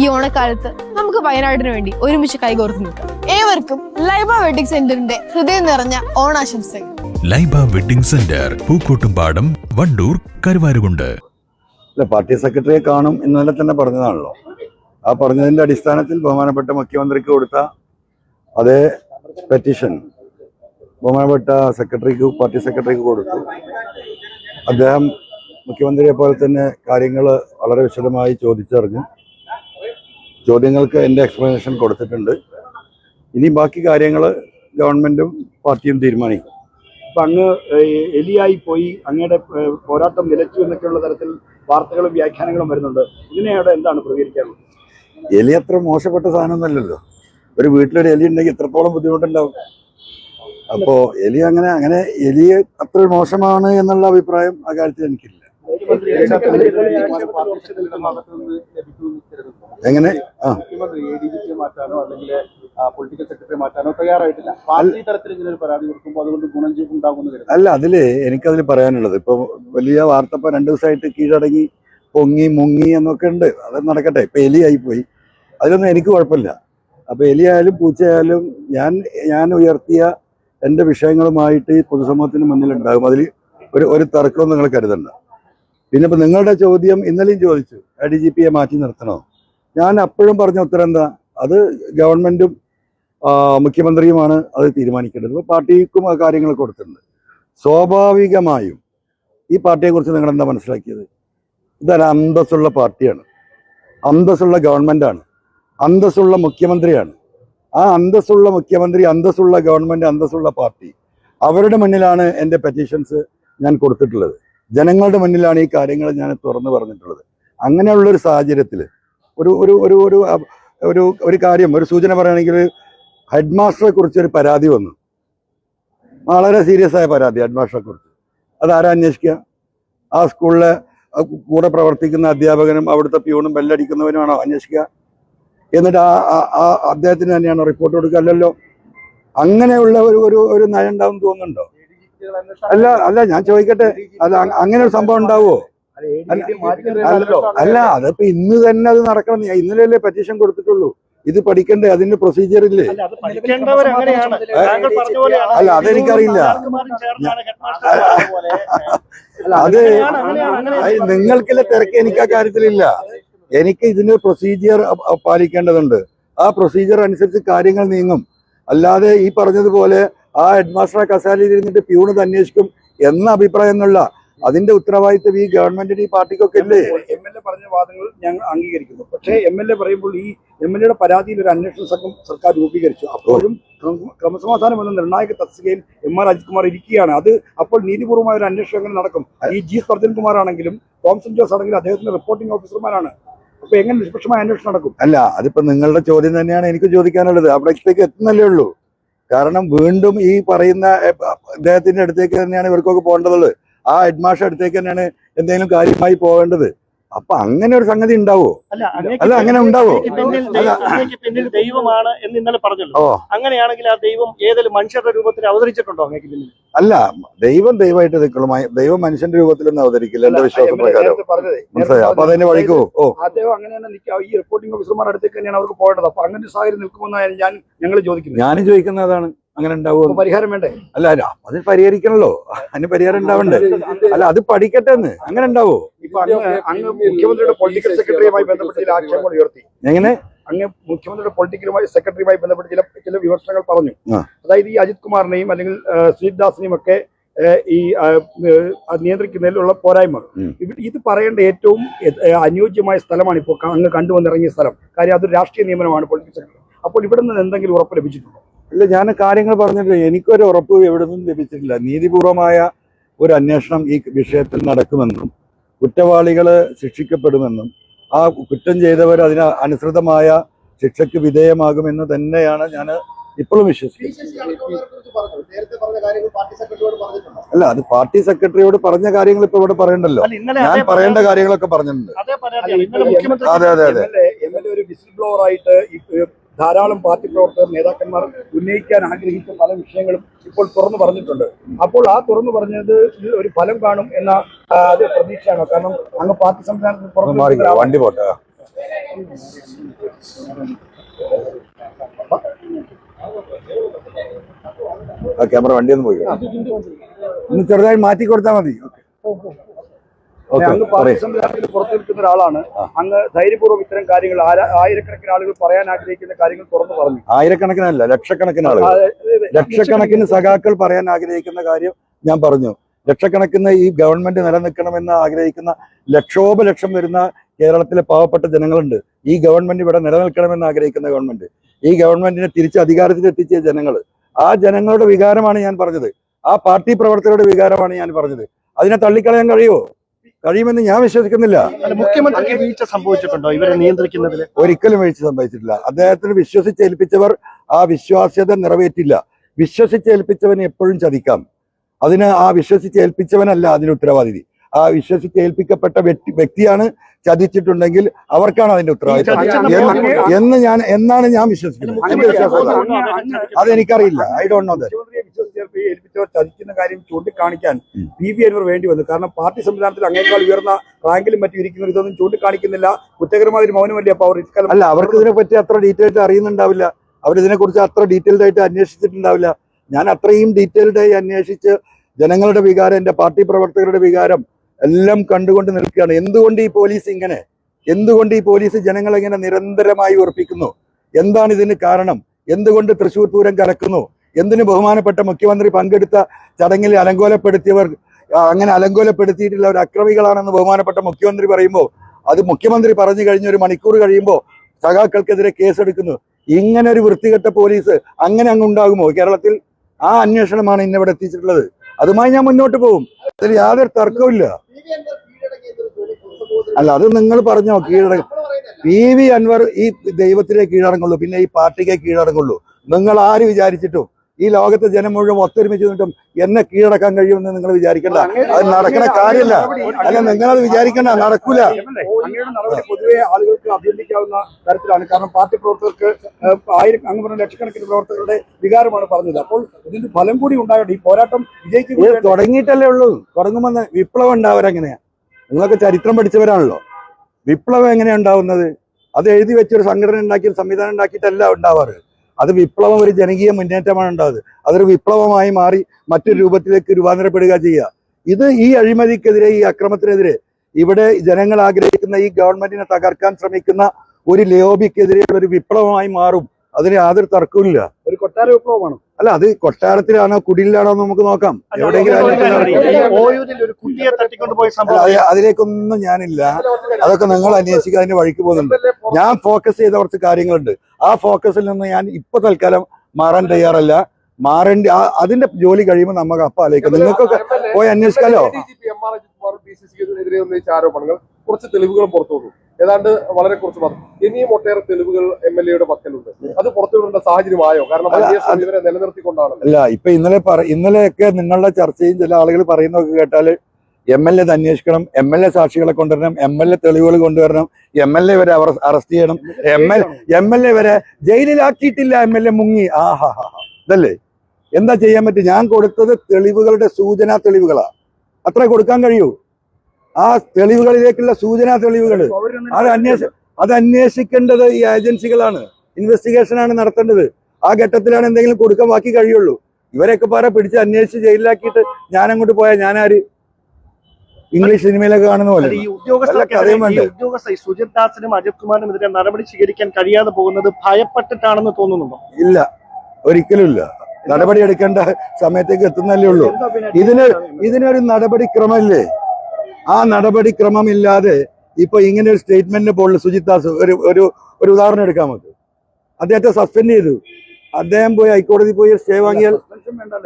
ഈ ഓണക്കാലത്ത് നമുക്ക് വയനാടിന് വേണ്ടി ഒരുമിച്ച് കൈകോർത്ത് നിൽക്കാം. ഏവർക്കും ലൈബ വെഡിങ് സെന്ററിന്റെ ഹൃദയം നിറഞ്ഞ ഓണാശംസകൾ. Laiba wedding centre Pookkottumpadam Wandoor Karuvarakundu. അല്ല പാർട്ടി സെക്രട്ടറിയെ കാണും ഇന്നലെ തന്നെ പറഞ്ഞതാണല്ലോ. ആ പറഞ്ഞതിന്റെ അടിസ്ഥാനത്തിൽ ബഹുമാനപ്പെട്ട മുഖ്യമന്ത്രിക്ക് കൊടുത്ത അതേ പെറ്റീഷൻ ബഹുമാനപ്പെട്ട സെക്രട്ടറിക്ക് പാർട്ടി സെക്രട്ടറിക്ക് കൊടുത്തു. അദ്ദേഹം മുഖ്യമന്ത്രിയെ പോലെ തന്നെ കാര്യങ്ങൾ വളരെ വിശദമായി ചോദിച്ചറിഞ്ഞു. ചോദ്യങ്ങൾക്ക് എന്റെ എക്സ്പ്ലനേഷൻ കൊടുത്തിട്ടുണ്ട്. ഇനി ബാക്കി കാര്യങ്ങൾ ഗവൺമെന്റും പാർട്ടിയും തീരുമാനിക്കും. അപ്പം അങ്ങ് എലിയായി പോയി അങ്ങയുടെ പോരാട്ടം നിലച്ചു എന്നൊക്കെയുള്ള തരത്തിൽ വാർത്തകളും വ്യാഖ്യാനങ്ങളും വരുന്നുണ്ട്. ഇതിനെയോടെ എന്താണ് പ്രതികരിക്കാറുള്ളത് എലി അത്ര മോശപ്പെട്ട സാധനമൊന്നുമല്ലല്ലോ. ഒരു വീട്ടിലൊരു എലി ഉണ്ടെങ്കിൽ എത്രത്തോളം ബുദ്ധിമുട്ടുണ്ടാവും? അപ്പോൾ എലി അങ്ങനെ അങ്ങനെ എലി അത്ര മോശമാണ് എന്നുള്ള അഭിപ്രായം ആ കാര്യത്തിൽ എനിക്കില്ല. എങ്ങനെ? ആ. പൊളിറ്റിക്കൽ സെക്രട്ടറി മാറ്റാനോ തയ്യാറായിട്ടില്ല. പാർട്ടി തലത്തിൽ ഇങ്ങനെ ഒരു പരാതി കൊടുക്കുമ്പോൾ അതുകൊണ്ട് ഗുണം ഉണ്ടാകുമെന്ന് അല്ല അതിൽ എനിക്കതിൽ പറയാനുള്ളത് ഇപ്പൊ വലിയ വാർത്ത ഇപ്പൊ രണ്ടു ദിവസമായിട്ട് കീഴടങ്ങി പൊങ്ങി മുങ്ങി എന്നൊക്കെ ഉണ്ട്. അത് നടക്കട്ടെ. ഇപ്പൊ എലിയായി പോയി അതിലൊന്നും എനിക്ക് കുഴപ്പമില്ല. അപ്പൊ എലിയായാലും പൂച്ചയായാലും ഞാൻ ഞാൻ ഉയർത്തിയ എന്റെ വിഷയങ്ങളുമായിട്ട് ഈ പൊതുസമൂഹത്തിന് മുന്നിൽ ഉണ്ടാകും അതിൽ ഒരു ഒരു തർക്കവും നിങ്ങൾ കരുതണ്ട. പിന്നെ ഇപ്പൊ നിങ്ങളുടെ ചോദ്യം ഇന്നലെയും ചോദിച്ചു. ഡി ജി പിയെ മാറ്റി നിർത്തണോ? ഞാൻ അപ്പോഴും പറഞ്ഞ ഉത്തരം എന്താ? അത് ഗവൺമെന്റും മുഖ്യമന്ത്രിയുമാണ് അത് തീരുമാനിക്കേണ്ടത്. ഇപ്പൊ പാർട്ടിക്കും ആ കാര്യങ്ങൾ കൊടുത്തിട്ടുണ്ട്. സ്വാഭാവികമായും ഈ പാർട്ടിയെക്കുറിച്ച് നിങ്ങൾ എന്താ മനസ്സിലാക്കിയത്? ഇതൊരു അന്തസ്സുള്ള പാർട്ടിയാണ്. അന്തസ്സുള്ള ഗവൺമെന്റാണ് അന്തസ്സുള്ള മുഖ്യമന്ത്രിയാണ്. ആ അന്തസ്സുള്ള മുഖ്യമന്ത്രി അന്തസ്സുള്ള ഗവൺമെന്റ് അന്തസ്സുള്ള പാർട്ടി അവരുടെ മുന്നിലാണ് എന്റെ പെറ്റീഷൻസ് ഞാൻ കൊടുത്തിട്ടുള്ളത്. ജനങ്ങളുടെ മുന്നിലാണ് ഈ കാര്യങ്ങൾ ഞാൻ തുറന്നു പറഞ്ഞിട്ടുള്ളത്. അങ്ങനെയുള്ളൊരു സാഹചര്യത്തിൽ ഒരു ഒരു ഒരു ഒരു ഒരു ഒരു കാര്യം ഒരു സൂചന പറയുകയാണെങ്കിൽ ഹെഡ് മാസ്റ്ററെ ഒരു പരാതി വന്നു. വളരെ സീരിയസ് ആയ പരാതി ഹെഡ് മാസ്റ്ററെ കുറിച്ച്. അതാരാ അന്വേഷിക്കുക? ആ സ്കൂളിലെ കൂടെ പ്രവർത്തിക്കുന്ന അധ്യാപകനും അവിടുത്തെ പ്യൂണും ബെല്ലടിക്കുന്നവനുമാണോ അന്വേഷിക്കുക? എന്നിട്ട് ആ- ആ അദ്ദേഹത്തിന് തന്നെയാണോ റിപ്പോർട്ട് കൊടുക്കുക? അല്ലല്ലോ. അങ്ങനെയുള്ള ഒരു ഒരു ഒരു നയം ഉണ്ടാവും തോന്നുന്നുണ്ടോ? അല്ല അല്ല ഞാൻ ചോദിക്കട്ടെ. അത് അങ്ങനെ ഒരു സംഭവം ഉണ്ടാവുമോ അല്ല അല്ല അതിപ്പോ ഇന്ന് തന്നെ അത് നടക്കണം. ഇന്നലെ ഇന്നലെയല്ലേ പെറ്റീഷൻ കൊടുത്തിട്ടുള്ളൂ. ഇത് പഠിക്കണ്ടേ? അതിന്റെ പ്രൊസീജിയർ ഇല്ലേ? അല്ല അത് പഠിക്കേണ്ടവർ അങ്ങനെയാണ് താങ്കൾ പറഞ്ഞ പോലെയാണ് അല്ല, അതെനിക്കറിയില്ല. അല്ല, അത് നിങ്ങൾക്കില്ല തിരക്ക് എനിക്ക് ആ കാര്യത്തിലില്ല. എനിക്ക് ഇതിന് പ്രൊസീജിയർ പാലിക്കേണ്ടതുണ്ട്. ആ പ്രൊസീജിയർ അനുസരിച്ച് കാര്യങ്ങൾ നീങ്ങും. അല്ലാതെ ഈ പറഞ്ഞതുപോലെ ആ ഹെഡ് മാസ്റ്ററെ കസാലയിൽ ഇരുന്നിട്ട് പ്യൂണത് അന്വേഷിക്കും എന്ന അഭിപ്രായം എന്നുള്ള അതിന്റെ ഉത്തരവാദിത്വം ഈ ഗവൺമെന്റിന് ഈ പാർട്ടിക്കൊക്കെ ഇല്ലേ? എം എൽ എ പറഞ്ഞ വാദങ്ങൾ ഞങ്ങൾ അംഗീകരിക്കുന്നു. പക്ഷേ എം എൽ എ പറയുമ്പോൾ ഈ എം എൽ എയുടെ പരാതിയിൽ ഒരു അന്വേഷണ സംഘം സർക്കാർ രൂപീകരിച്ചു. അപ്പോഴും ക്രമ- ക്രമസമാധാനം എന്ന നിർണായക തസ്തികയിൽ എം ആർ അജിത് കുമാർ ഇരിക്കുകയാണ്. അത് അപ്പോൾ നീതിപൂർവമായ ഒരു അന്വേഷണം എങ്ങനെ നടക്കും. ഈ ജി സ്പർജൻ കുമാർ ആണെങ്കിലും തോംസൺ ജോസ് ആണെങ്കിലും അദ്ദേഹത്തിന്റെ റിപ്പോർട്ടിംഗ് ഓഫീസർമാരാണ് അപ്പൊ എങ്ങനെ നിഷ്പക്ഷമായ അന്വേഷണം നടക്കും? അല്ല അതിപ്പോ നിങ്ങളുടെ ചോദ്യം തന്നെയാണ് എനിക്ക് ചോദിക്കാനുള്ളത്. അവിടേക്ക് എത്തുന്നല്ലേ ഉള്ളൂ. കാരണം വീണ്ടും ഈ പറയുന്ന അദ്ദേഹത്തിന്റെ അടുത്തേക്ക് തന്നെയാണ് ഇവർക്കൊക്കെ പോകേണ്ടതുള്ളത്. ആ ഹെഡ് മാസ്റ്റർ അടുത്തേക്ക് തന്നെയാണ് എന്തെങ്കിലും കാര്യമായി പോകേണ്ടത്. അപ്പൊ അങ്ങനെ ഒരു സംഗതി ഉണ്ടാവോ? അല്ല അല്ല, അങ്ങനെ ഉണ്ടാവോ? പിന്നിൽ അല്ല. അങ്ങേക്ക് പിന്നിൽ ദൈവമാണ് എന്ന് ഇന്നലെ പറഞ്ഞല്ലോ. ഓ. അങ്ങനെയാണെങ്കിൽ ആ ദൈവം ഏതെങ്കിലും മനുഷ്യരുടെ രൂപത്തിൽ അവതരിച്ചിട്ടുണ്ടോ അങ്ങേക്ക് പിന്നിൽ അല്ല ദൈവം ദൈവമായിട്ട് നിൽക്കുള്ളൂ ദൈവം മനുഷ്യന്റെ രൂപത്തിലൊന്നും അവതരിക്കില്ല. എന്റെ വിശ്വാസം പ്രകാരം? മനസ്സിലായോ? അപ്പൊ അതിന്റെ വഴിക്കോ? ഓ. അദ്ദേഹം അങ്ങനെ ഈ റിപ്പോർട്ടിംഗ് ഓഫീസർമാർ അടുത്തേക്ക് തന്നെയാണ് അവർക്ക് പോകേണ്ടത്. അപ്പൊ അങ്ങനെ ഒരു സാഹചര്യം നിൽക്കുമെന്നാണ് ഞാൻ ഞങ്ങൾ ചോദിക്കുന്നത്. ഞാനും ചോദിക്കുന്ന അതാണ് അങ്ങനെ ഉണ്ടാവുമോ? പരിഹാരം വേണ്ടേ? അല്ല അല്ല അത് പരിഹരിക്കണല്ലോ. അതിന് പരിഹാരം ഉണ്ടാവണ്ടേ? അല്ല അത് പഠിക്കട്ടെ എന്ന് അങ്ങനെ ഉണ്ടാവോ? അങ്ങ് മുഖ്യമന്ത്രിയുടെ പൊളിറ്റിക്കൽ സെക്രട്ടറിയുമായി ബന്ധപ്പെട്ട് ചില ആക്ഷേപങ്ങൾ ഉയർത്തി. എങ്ങനെ? അങ്ങ് മുഖ്യമന്ത്രിയുടെ പൊളിറ്റിക്കലുമായി സെക്രട്ടറിയുമായി ബന്ധപ്പെട്ട് ചില ചില വിമർശനങ്ങൾ പറഞ്ഞു. അതായത് ഈ അജിത് കുമാറിനെയും അല്ലെങ്കിൽ സുജിത് ദാസിനെയും ഒക്കെ ഈ നിയന്ത്രിക്കുന്നതിലുള്ള പോരായ്മ ഇത് പറയേണ്ട ഏറ്റവും അനുയോജ്യമായ സ്ഥലമാണ് ഇപ്പോൾ അങ്ങ് കണ്ടുവന്നിറങ്ങിയ സ്ഥലം. കാര്യം അതൊരു രാഷ്ട്രീയ നിയമനമാണ് പൊളിറ്റിക്കൽ സെക്രട്ടറി അപ്പോൾ ഇവിടെ നിന്ന് എന്തെങ്കിലും ഉറപ്പ് ലഭിച്ചിട്ടുണ്ടോ? ഇല്ല ഞാൻ കാര്യങ്ങൾ പറഞ്ഞിട്ട് എനിക്കൊരു ഉറപ്പ് എവിടെ നിന്നും ലഭിച്ചിട്ടില്ല. നീതിപൂർവമായ ഒരു അന്വേഷണം ഈ വിഷയത്തിൽ നടക്കുമെന്നും കുറ്റവാളികൾ ശിക്ഷിക്കപ്പെടുമെന്നും ആ കുറ്റം ചെയ്തവർ അതിന് അനുസൃതമായ ശിക്ഷയ്ക്ക് വിധേയമാകുമെന്ന് തന്നെയാണ് ഞാൻ ഇപ്പോഴും വിശ്വസിക്കുന്നത്. അല്ല അത് പാർട്ടി സെക്രട്ടറിയോട് പറഞ്ഞ കാര്യങ്ങൾ ഇപ്പൊ ഇവിടെ പറയണ്ടല്ലോ. ഞാൻ പറയേണ്ട കാര്യങ്ങളൊക്കെ പറഞ്ഞിട്ടുണ്ട്. അതേ അതെ അതെ അതെ. എം എൽ എ ഒരു വിസിൽ ബ്ലോവർ ആയിട്ട് ധാരാളം പാർട്ടി പ്രവർത്തകർ നേതാക്കന്മാർ ഉന്നയിക്കാൻ ആഗ്രഹിച്ച പല വിഷയങ്ങളും ഇപ്പോൾ തുറന്നു പറഞ്ഞിട്ടുണ്ട്. അപ്പോൾ ആ തുറന്നു പറഞ്ഞത് ഒരു ഫലം കാണും എന്ന അത് പ്രതീക്ഷയാണോ. കാരണം അങ്ങ് പാർട്ടി സംവിധാനത്തിൽ പുറത്ത് വണ്ടി പോട്ടെ. ആ ക്യാമറ വണ്ടിയൊന്നും ഒന്ന് പോയി ഒന്ന് ചെറുതായി മാറ്റി കൊടുത്താൽ മതി. ഓക്കെ അങ്ങ് പാർട്ടി സംവിധാനത്തിൽ പുറത്തു നിൽക്കുന്ന ഒരാളാണ്. അങ്ങ് ധൈര്യപൂർവം ഇത്തരം കാര്യങ്ങൾ ആയിരക്കണക്കിന് ആളുകൾ പറയാൻ ആഗ്രഹിക്കുന്ന കാര്യങ്ങൾ തുറന്നു പറഞ്ഞു. ആയിരക്കണക്കിനല്ല ലക്ഷക്കണക്കിന് ആളുകൾ. ലക്ഷക്കണക്കിന് സഖാക്കൾ പറയാൻ ആഗ്രഹിക്കുന്ന കാര്യം ഞാൻ പറഞ്ഞു. ലക്ഷക്കണക്കിന് ഈ ഗവൺമെന്റ് നിലനിൽക്കണമെന്ന് ആഗ്രഹിക്കുന്ന ലക്ഷോപലക്ഷം വരുന്ന കേരളത്തിലെ പാവപ്പെട്ട ജനങ്ങളുണ്ട്. ഈ ഗവൺമെന്റ് ഇവിടെ നിലനിൽക്കണമെന്ന് ആഗ്രഹിക്കുന്ന ഗവൺമെന്റ്. ഈ ഗവൺമെന്റിനെ തിരിച്ച് അധികാരത്തിൽ എത്തിച്ച ജനങ്ങൾ ആ ജനങ്ങളുടെ വികാരമാണ് ഞാൻ പറഞ്ഞത്. ആ പാർട്ടി പ്രവർത്തകരുടെ വികാരമാണ് ഞാൻ പറഞ്ഞത്. അതിനെ തള്ളിക്കളയാൻ കഴിയുമോ? കഴിയുമെന്ന് ഞാൻ വിശ്വസിക്കുന്നില്ല. മുഖ്യമന്ത്രി വീഴ്ച സംഭവിച്ചിട്ടുണ്ടോ? ഇവരെ നിയന്ത്രിക്കുന്നതിൽ ഒരിക്കലും വീഴ്ച സംഭവിച്ചിട്ടില്ല. അദ്ദേഹത്തിന് വിശ്വസിച്ചേൽപ്പിച്ചവർ ആ വിശ്വാസ്യത നിറവേറ്റില്ല. വിശ്വസിച്ചേൽപ്പിച്ചവൻ എപ്പോഴും ചതിക്കാം. അതിന് ആ വിശ്വസിച്ചേൽപ്പിച്ചവനല്ല അതിന് ഉത്തരവാദിതി. ആ വിശ്വസിച്ചേൽപ്പിക്കപ്പെട്ട വ്യക്തി വ്യക്തിയാണ് ചതിച്ചിട്ടുണ്ടെങ്കിൽ അവർക്കാണ് അതിന്റെ ഉത്തരവാദിത്വം. എന്ന് ഞാൻ എന്നാണ് ഞാൻ വിശ്വസിക്കുന്നത്. അതെനിക്കറിയില്ല ഐ ഡോണ്ട് നോ ദാറ്റ് വിശ്വസിച്ചേർപ്പ് ഏൽപ്പിച്ചവർ ചതിക്കുന്ന കാര്യം ചൂണ്ടിക്കാണിക്കാൻ. പി വി അൻവർ വേണ്ടി വന്നു. കാരണം പാർട്ടി സംവിധാനത്തിൽ അങ്ങേക്കാൾ ഉയർന്ന റാങ്കിലും മറ്റും ഇരിക്കുന്നവർ ഇതൊന്നും ചൂണ്ടിക്കാണിക്കുന്നില്ല. കുറ്റകരമായ ഒരു മൗനമല്ലേ അപ്പൊ അവർ ഇക്കാലം അല്ല അവർക്ക് ഇതിനെപ്പറ്റി അത്ര ഡീറ്റെയിൽ ആയിട്ട് അറിയുന്നുണ്ടാവില്ല. അവരിതിനെ കുറിച്ച് അത്ര ഡീറ്റെയിൽഡ് ആയിട്ട് അന്വേഷിച്ചിട്ടുണ്ടാവില്ല. ഞാൻ അത്രയും ഡീറ്റെയിൽഡ് ആയി അന്വേഷിച്ച് ജനങ്ങളുടെ വികാരം എന്റെ പാർട്ടി പ്രവർത്തകരുടെ വികാരം എല്ലാം കണ്ടുകൊണ്ട് നിൽക്കുകയാണ്. എന്തുകൊണ്ട് ഈ പോലീസ് ഇങ്ങനെ? എന്തുകൊണ്ട് ഈ പോലീസ് ജനങ്ങളെങ്ങനെ നിരന്തരമായി ഉറപ്പിക്കുന്നു? എന്താണ് ഇതിന് കാരണം? എന്തുകൊണ്ട് തൃശൂർ പൂരം കലക്കുന്നു? എന്തിന് ബഹുമാനപ്പെട്ട മുഖ്യമന്ത്രി പങ്കെടുത്ത ചടങ്ങിൽ അലങ്കോലപ്പെടുത്തിയവർ അങ്ങനെ അലങ്കോലപ്പെടുത്തിയിട്ടുള്ള ഒരു അക്രമികളാണെന്ന് ബഹുമാനപ്പെട്ട മുഖ്യമന്ത്രി പറയുമ്പോൾ അത് മുഖ്യമന്ത്രി പറഞ്ഞു കഴിഞ്ഞ ഒരു മണിക്കൂർ കഴിയുമ്പോൾ സഖാക്കൾക്കെതിരെ കേസെടുക്കുന്നു. ഇങ്ങനെ ഒരു വൃത്തികെട്ട പോലീസ് അങ്ങനെ അങ്ങ് ഉണ്ടാകുമോ? കേരളത്തിൽ ആ അന്വേഷണമാണ് ഇന്നിവിടെ എത്തിച്ചിട്ടുള്ളത്. അതുമായി ഞാൻ മുന്നോട്ട് പോകും. അതിൽ യാതൊരു തർക്കമില്ല അല്ല അത് നിങ്ങൾ പറഞ്ഞോ? കീഴടങ്ങ പി വി അൻവർ ഈ ദൈവത്തിലേ കീഴടങ്ങുള്ളൂ പിന്നെ ഈ പാർട്ടിക്ക് കീഴടങ്ങുള്ളൂ. നിങ്ങൾ ആര് വിചാരിച്ചിട്ടും ഈ ലോകത്തെ ജനം മുഴുവൻ ഒത്തൊരുമിച്ച് നിന്നിട്ടും എന്നെ കീഴടക്കാൻ കഴിയുമെന്ന് നിങ്ങൾ വിചാരിക്കണ്ട. അത് നടക്കുന്ന കാര്യമില്ല. അല്ല നിങ്ങളത് വിചാരിക്കണ്ട നടക്കൂല. പൊതുവെ ആളുകൾക്ക് അഭിനന്ദിക്കാവുന്ന തരത്തിലാണ്. കാരണം പാർട്ടി പ്രവർത്തകർക്ക് ആയിരം അങ്ങ് പറഞ്ഞ ലക്ഷക്കണക്കിന് പ്രവർത്തകരുടെ വികാരമാണ് പറഞ്ഞത്. അപ്പോൾ ഇതിന്റെ ഫലം കൂടി ഉണ്ടാകട്ടെ. ഈ പോരാട്ടം വിജയിക്കും ഇത് തുടങ്ങിയിട്ടല്ലേ ഉള്ളൂ. തുടങ്ങുമെന്ന് വിപ്ലവം ഉണ്ടാവരെങ്ങനെയാ നിങ്ങളൊക്കെ ചരിത്രം പഠിച്ചവരാണല്ലോ. വിപ്ലവം എങ്ങനെയാ ഉണ്ടാവുന്നത്? അത് എഴുതി വെച്ചൊരു സംഘടന ഉണ്ടാക്കി സംവിധാനം ഉണ്ടാക്കിയിട്ടല്ല ഉണ്ടാവാറ്. അത് വിപ്ലവം ഒരു ജനകീയ മുന്നേറ്റമാണ് ഉണ്ടാവുന്നത്. അതൊരു വിപ്ലവമായി മാറി മറ്റൊരു രൂപത്തിലേക്ക് രൂപാന്തരപ്പെടുക ചെയ്യുക. ഇത് ഈ അഴിമതിക്കെതിരെ ഈ അക്രമത്തിനെതിരെ ഇവിടെ ജനങ്ങൾ ആഗ്രഹിക്കുന്ന ഈ ഗവൺമെന്റിനെ തകർക്കാൻ ശ്രമിക്കുന്ന ഒരു ലേബിക്കെതിരെ ഒരു വിപ്ലവമായി മാറും. അതിന് യാതൊരു തർക്കമില്ല ഒരു കൊട്ടാര വിപ്ലവമാണ്? അല്ല അത് കൊട്ടാരത്തിലാണോ കുടിലാണോ എന്ന് നമുക്ക് നോക്കാം. എവിടെയെങ്കിലും അതിലേക്കൊന്നും ഞാനില്ല. അതൊക്കെ നിങ്ങൾ അന്വേഷിക്കുക അതിന്റെ വഴിക്ക് പോകുന്നുണ്ട്. ഞാൻ ഫോക്കസ് ചെയ്ത കുറച്ച് കാര്യങ്ങളുണ്ട്. ആ ഫോക്കസിൽ നിന്ന് ഞാൻ ഇപ്പൊ തൽക്കാലം മാറാൻ തയ്യാറല്ല മാറേണ്ട അതിന്റെ ജോലി കഴിയുമ്പോൾ നമുക്ക് അപ്പ ആലോചിക്കാം നിങ്ങൾക്കൊക്കെ പോയി അന്വേഷിക്കാലോ ആരോപണങ്ങൾ കുറച്ച് തെളിവുകളും പുറത്തു വന്നു ഏതാണ്ട് വളരെ കുറച്ച് മാത്രം ഇനിയും ഒട്ടേറെ തെളിവുകൾ എം എൽ എയുടെ പക്കലുണ്ട് അത് പുറത്തുവിടേണ്ട സാഹചര്യമായോ കാരണം ഇവരെ നിലനിർത്തിക്കൊണ്ടാണ് അല്ല ഇപ്പൊ ഇന്നലെ ഇന്നലെയൊക്കെ നിങ്ങളുടെ ചർച്ചയും ചില ആളുകൾ പറയുന്നതൊക്കെ കേട്ടാൽ എം എൽ എ അന്വേഷിക്കണം എം എൽ എ സാക്ഷികളെ കൊണ്ടുവരണം എം എൽ എ തെളിവുകൾ കൊണ്ടുവരണം എം എൽ എ വരെ അവർ അറസ്റ്റ് ചെയ്യണം. M L M L A വരെ ജയിലിലാക്കിയിട്ടില്ല എം എൽ എ മുങ്ങി. ആഹാ. ഇതല്ലേ? എന്താ ചെയ്യാൻ പറ്റും ഞാൻ കൊടുത്തത് തെളിവുകളുടെ സൂചനാ തെളിവുകളാണ് അത്ര കൊടുക്കാൻ കഴിയൂ. ആ തെളിവുകളിലേക്കുള്ള സൂചനാ തെളിവുകൾ അത് അന്വേഷ അത് അന്വേഷിക്കേണ്ടത് ഈ ഏജൻസികളാണ്. ഇൻവെസ്റ്റിഗേഷൻ ആണ് നടത്തേണ്ടത്. ആ ഘട്ടത്തിലാണ് എന്തെങ്കിലും കൊടുക്കാൻ ബാക്കി കഴിയുള്ളൂ. ഇവരെയൊക്കെ പറ പിടിച്ച് അന്വേഷിച്ച് ജയിലിലാക്കിയിട്ട് ഞാൻ അങ്ങോട്ട് പോയാൽ ഞാനാര്? ഇംഗ്ലീഷ് സിനിമയിലൊക്കെ കാണുന്ന പോലെ ഈ? ഉദ്യോഗസ്ഥ സുജിത് ദാസിനും അജിത് കുമാറിനുമെതിരെ നടപടി സ്വീകരിക്കാൻ കഴിയാതെ പോകുന്നത് ഭയപ്പെട്ടിട്ടാണെന്ന് തോന്നുന്നുണ്ടോ? ഇല്ല. ഒരിക്കലും ഇല്ല. നടപടി എടുക്കേണ്ട സമയത്തേക്ക് എത്തുന്നല്ലേ ഉള്ളൂ. ഇതിന് ഇതിനൊരു നടപടിക്രമമില്ലേ? ആ നടപടിക്രമമില്ലാതെ ഇപ്പൊ ഇങ്ങനെ ഒരു സ്റ്റേറ്റ്മെന്റിന് പോലുള്ള സുജിത് ദാസ് ഒരു ഒരു ഒരു ഉദാഹരണം എടുക്കാം നമുക്ക്. അദ്ദേഹത്തെ സസ്പെൻഡ് ചെയ്തു. അദ്ദേഹം പോയി ഹൈക്കോടതി പോയി സ്റ്റേ വാങ്ങിയാൽ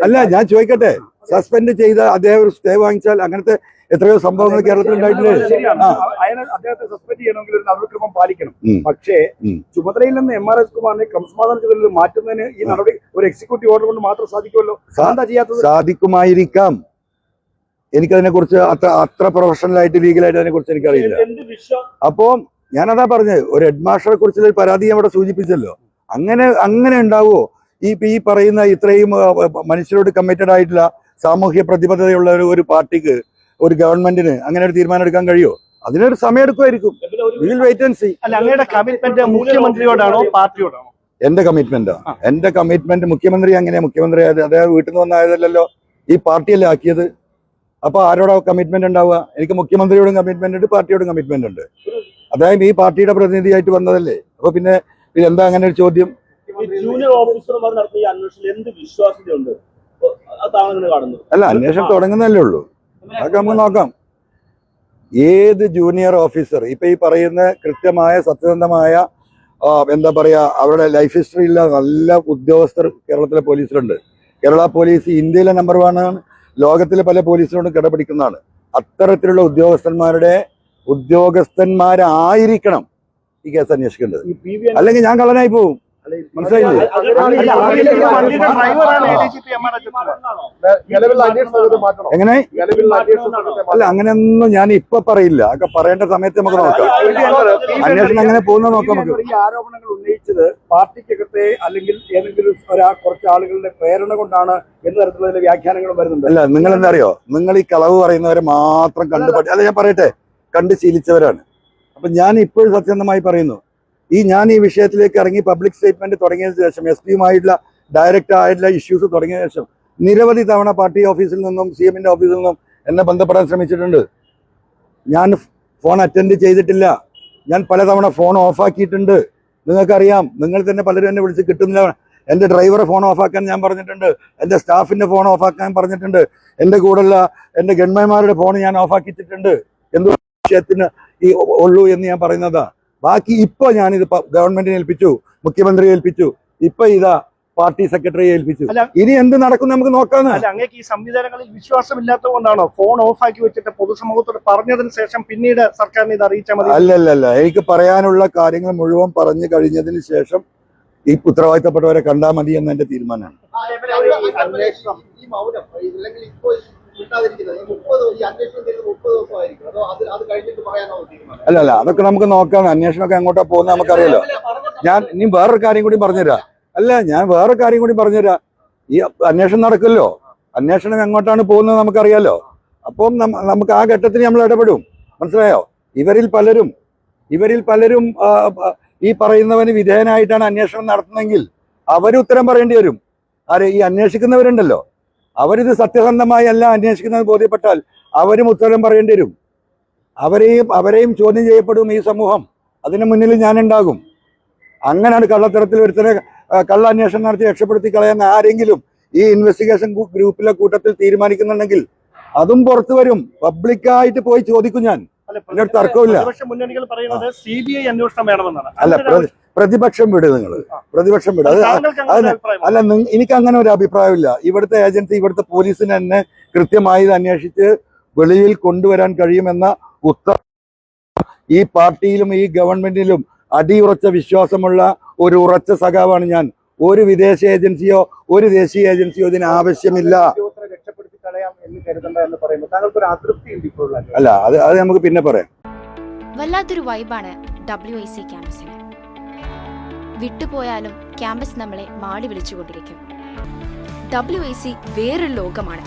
അല്ല ഞാൻ ചോദിക്കട്ടെ. സസ്പെൻഡ് ചെയ്ത അദ്ദേഹം ഒരു സ്റ്റേ വാങ്ങിച്ചാൽ അങ്ങനത്തെ എത്രയോ സംഭവങ്ങൾ കേരളത്തിൽ ഉണ്ടായിട്ടില്ലേ. അദ്ദേഹത്തെ സസ്പെൻഡ് ചെയ്യണമെങ്കിൽ ഒരു നടപടിക്രമം പാലിക്കണം. പക്ഷേ. ചുമതലയിൽ നിന്ന് എം ആർ എസ് കുമാറിനെ ക്രമസമാധാന ചുമതലയിൽ മാറ്റുന്നതിന് ഈ നടപടി ഒരു എക്സിക്യൂട്ടീവ് ഓർഡർ കൊണ്ട് മാത്രം സാധിക്കുമല്ലോ? ചെയ്യാത്തത്? സാധിക്കുമായിരിക്കാം. എനിക്കതിനെ കുറിച്ച് അത്ര അത്ര പ്രൊഫഷണൽ ആയിട്ട് ലീഗലായിട്ട് അതിനെ കുറിച്ച് എനിക്കറിയില്ല അപ്പോ ഞാനതാ പറഞ്ഞത് ഒരു ഹെഡ് മാസ്റ്ററെ കുറിച്ചുള്ള പരാതി അവിടെ സൂചിപ്പിച്ചല്ലോ. അങ്ങനെ അങ്ങനെ ഉണ്ടാവുമോ? ഈ ഈ പറയുന്ന ഇത്രയും മനുഷ്യരോട് കമ്മിറ്റഡ് ആയിട്ടുള്ള സാമൂഹ്യ പ്രതിബദ്ധതയുള്ള ഒരു പാർട്ടിക്ക് ഒരു ഗവൺമെന്റിന് അങ്ങനെ ഒരു തീരുമാനം എടുക്കാൻ കഴിയുമോ അതിനൊരു സമയം എടുക്കുമായിരിക്കും വിൽ വെയിറ്റ് ആൻഡ് സി അല്ല അങ്ങയുടെ കമ്മിറ്റ്മെന്റ് മുഖ്യമന്ത്രിയോടാണോ പാർട്ടിയോടാണോ? എന്റെ കമ്മിറ്റ്മെന്റോ. എന്റെ കമ്മിറ്റ്മെന്റ് മുഖ്യമന്ത്രി അങ്ങനെ മുഖ്യമന്ത്രി അദ്ദേഹം വീട്ടിൽ നിന്ന് വന്നായതല്ലോ ഈ പാർട്ടിയല്ലേ ആക്കിയത്? അപ്പൊ ആരോടാ കമ്മിറ്റ്മെന്റ് ഉണ്ടാവുക? എനിക്ക് മുഖ്യമന്ത്രിയോടും കമ്മിറ്റ്മെന്റ് ഉണ്ട് പാർട്ടിയോടും കമ്മിറ്റ്മെന്റ് ഉണ്ട്. അദ്ദേഹം ഈ പാർട്ടിയുടെ പ്രതിനിധിയായിട്ട് വന്നതല്ലേ? അപ്പൊ പിന്നെ എന്താ അങ്ങനെ ഒരു ചോദ്യം? ജൂനിയർ ഓഫീസർമാർ നടത്തിയ ഈ അന്വേഷണത്തിൽ എന്ത് വിശ്വാസ്യതയുണ്ട്? അല്ല അന്വേഷണം തുടങ്ങുന്നതല്ലേ ഉള്ളൂ. അതൊക്കെ നമുക്ക് നോക്കാം. ഏത് ജൂനിയർ ഓഫീസർ ഇപ്പൊ ഈ പറയുന്ന കൃത്യമായ സത്യസന്ധമായ എന്താ പറയാ അവരുടെ ലൈഫ് ഹിസ്റ്ററിയില്ല നല്ല ഉദ്യോഗസ്ഥർ കേരളത്തിലെ പോലീസിലുണ്ട്. കേരള പോലീസ് ഇന്ത്യയിലെ നമ്പർ വൺ ആണ്. ലോകത്തിലെ പല പോലീസിനോടും കിടപിടിക്കുന്നതാണ്. അത്തരത്തിലുള്ള ഉദ്യോഗസ്ഥന്മാരുടെ ഉദ്യോഗസ്ഥന്മാരായിരിക്കണം ഈ കേസ് അന്വേഷിക്കേണ്ടത്. അല്ലെങ്കിൽ ഞാൻ കള്ളനായി പോകും എങ്ങനെ അല്ല അങ്ങനെയൊന്നും ഞാൻ ഇപ്പൊ പറയില്ല അതൊക്കെ പറയേണ്ട സമയത്ത് നമുക്ക് നോക്കാം അന്വേഷണം അങ്ങനെ പോകുന്ന നോക്കാം നമുക്ക് ഈ ആരോപണങ്ങൾ ഉന്നയിച്ചത് പാർട്ടിക്കകത്തെ അല്ലെങ്കിൽ ഏതെങ്കിലും ഒരാ കുറച്ച് ആളുകളുടെ പ്രേരണ കൊണ്ടാണ് എന്ന തരത്തിലുള്ള വ്യാഖ്യാനങ്ങളും വരുന്നുണ്ട് അല്ല നിങ്ങൾ എന്താ അറിയോ നിങ്ങൾ ഈ കളവ് പറയുന്നവരെ മാത്രം കണ്ടു അല്ല ഞാൻ പറയട്ടെ കണ്ട് ശീലിച്ചവരാണ് അപ്പൊ ഞാൻ ഇപ്പോഴും സത്യസന്ധമായി പറയുന്നു ഈ ഞാൻ ഈ വിഷയത്തിലേക്ക് ഇറങ്ങി പബ്ലിക് സ്റ്റേറ്റ്മെന്റ് തുടങ്ങിയതിന് ശേഷം എസ് പിയുമായിട്ടുള്ള ഡയറക്റ്റ് ആയിട്ടുള്ള ഇഷ്യൂസ് തുടങ്ങിയ ശേഷം നിരവധി തവണ പാർട്ടി ഓഫീസിൽ നിന്നും സി എമ്മിന്റെ ഓഫീസിൽ നിന്നും എന്നെ ബന്ധപ്പെടാൻ ശ്രമിച്ചിട്ടുണ്ട്. ഞാൻ ഫോൺ അറ്റൻഡ് ചെയ്തിട്ടില്ല. ഞാൻ പലതവണ ഫോൺ ഓഫാക്കിയിട്ടുണ്ട് നിങ്ങൾക്കറിയാം നിങ്ങൾ തന്നെ പലരും എന്നെ വിളിച്ച് കിട്ടുന്നില്ല. എന്റെ ഡ്രൈവറെ ഫോൺ ഓഫാക്കാൻ ഞാൻ പറഞ്ഞിട്ടുണ്ട്. എന്റെ സ്റ്റാഫിന്റെ ഫോൺ ഓഫാക്കാൻ പറഞ്ഞിട്ടുണ്ട്. എന്റെ കൂടെയുള്ള എന്റെ ഗൺമന്മാരുടെ ഫോൺ ഞാൻ ഓഫാക്കിയിട്ടുണ്ട് എന്ത് വിഷയത്തിന് ഈ ഉള്ളൂ എന്ന് ഞാൻ പറയുന്നതാ. ബാക്കി ഇപ്പൊ ഞാനിത് ഗവൺമെന്റിനെ ഏൽപ്പിച്ചു മുഖ്യമന്ത്രിയെ ഏൽപ്പിച്ചു ഇപ്പൊ ഇതാ പാർട്ടി സെക്രട്ടറിയെ ഏൽപ്പിച്ചു. ഇനി എന്ത് നടക്കും നമുക്ക് നോക്കാന്ന്? അല്ല അങ്ങേക്ക് ഈ സംവിധാനങ്ങളിൽ വിശ്വാസം ഇല്ലാത്തത് കൊണ്ടാണോ ഫോൺ ആക്കി വെച്ചിട്ട് പൊതുസമൂഹത്തോട് പറഞ്ഞതിന് ശേഷം പിന്നീട് സർക്കാരിനെ ഇത് അറിയിച്ചാൽ മതി? അല്ല അല്ല അല്ല എനിക്ക് പറയാനുള്ള കാര്യങ്ങൾ മുഴുവൻ പറഞ്ഞു കഴിഞ്ഞതിന് ശേഷം ഈ ഉത്തരവാദിത്തപ്പെട്ടവരെ കണ്ടാൽ മതി എന്ന എന്റെ തീരുമാനമാണ് അല്ല അല്ല അതൊക്കെ നമുക്ക് നോക്കാം. അന്വേഷണമൊക്കെ എങ്ങോട്ടാ പോകുന്നത് നമുക്കറിയാലോ ഞാൻ ഇനി വേറൊരു കാര്യം കൂടി പറഞ്ഞുതരാം. അല്ല ഞാൻ വേറെ കാര്യം കൂടി പറഞ്ഞുതരാം. ഈ അന്വേഷണം നടക്കുമല്ലോ. അന്വേഷണം എങ്ങോട്ടാണ് പോകുന്നത് നമുക്കറിയാലോ. അപ്പം നമുക്ക് ആ ഘട്ടത്തിൽ നമ്മൾ ഇടപെടും. മനസ്സിലായോ? ഇവരിൽ പലരും ഇവരിൽ പലരും ഈ പറയുന്നവന് വിധേയനായിട്ടാണ് അന്വേഷണം നടത്തുന്നതെങ്കിൽ അവർ ഉത്തരം പറയേണ്ടി വരും. ആരെ ഈ അന്വേഷിക്കുന്നവരുണ്ടല്ലോ. അവരിത് സത്യസന്ധമായി അല്ല അന്വേഷിക്കുന്നത് ബോധ്യപ്പെട്ടാൽ അവരും ഉത്തരം പറയേണ്ടി വരും. അവരെയും അവരെയും ചോദ്യം ചെയ്യപ്പെടും ഈ സമൂഹം. അതിന് മുന്നിൽ ഞാനുണ്ടാകും. അങ്ങനെയാണ് കള്ളത്തരത്തിൽ ഒരുത്തരെ ആ, കള്ള അന്വേഷണം നടത്തി രക്ഷപ്പെടുത്തി കളയാൻ ആരെങ്കിലും ഈ ഇൻവെസ്റ്റിഗേഷൻ ഗ്രൂപ്പിലെ കൂട്ടത്തിൽ തീരുമാനിക്കുന്നുണ്ടെങ്കിൽ അതും പുറത്തു വരും. പബ്ലിക്കായിട്ട് പോയി ചോദിക്കും ഞാൻ. അല്ല, തർക്കമില്ല. തർക്കവുമില്ല. പ്രതിപക്ഷ മുന്നണികൾ പറയുന്നത് സി ബി ഐ അന്വേഷണം വേണമെന്നാണ്. അല്ല പ്രതിപക്ഷം വിട് നിങ്ങൾ പ്രതിപക്ഷം വിട്. അത് അല്ല എനിക്ക് അങ്ങനെ ഒരു അഭിപ്രായമില്ല. ഇവിടുത്തെ ഏജൻസി ഇവിടുത്തെ പോലീസിന് തന്നെ കൃത്യമായി ഇത് അന്വേഷിച്ച് വെളിയിൽ കൊണ്ടുവരാൻ കഴിയുമെന്ന ഉത്തര ഈ പാർട്ടിയിലും ഈ ഗവൺമെന്റിലും അടിയുറച്ച വിശ്വാസമുള്ള ഒരു ഉറച്ച സഖാവാണ് ഞാൻ. ഒരു വിദേശ ഏജൻസിയോ ഒരു ദേശീയ ഏജൻസിയോ ഇതിന് ആവശ്യമില്ല. എന്ന് കരുതണ്ട എന്ന് പറയുമ്പോൾ താങ്കൾക്ക് ഒരു അതൃപ്തി ഉണ്ട് ഇപ്പോഴുള്ള അല്ല അത് അത് നമുക്ക് പിന്നെ പറയാം. വല്ലാത്തൊരു വൈബാണ് ഡബ്ല്യു ഐ സി ക്യാമ്പസിന്. വിട്ടുപോയാലും ക്യാമ്പസ് നമ്മളെ മാടി വിളിച്ചുകൊണ്ടിരിക്കും. ഡബ്ല്യു ഐ സി വേറൊരു ലോകമാണ്.